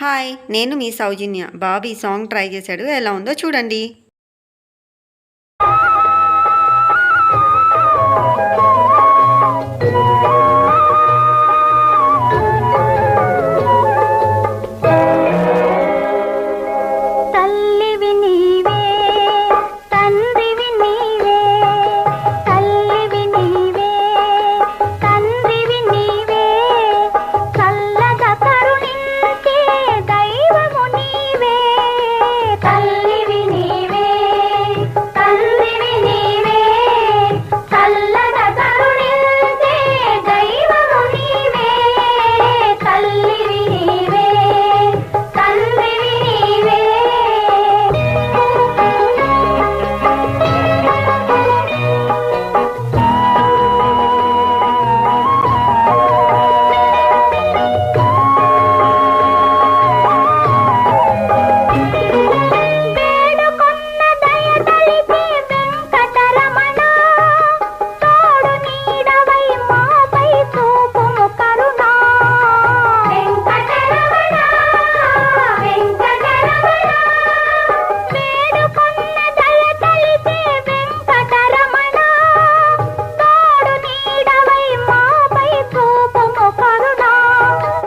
Hi నేను మీ సౌజన్య. Bobby song try చేశాడు. ఎలా ఉందో చూడండి.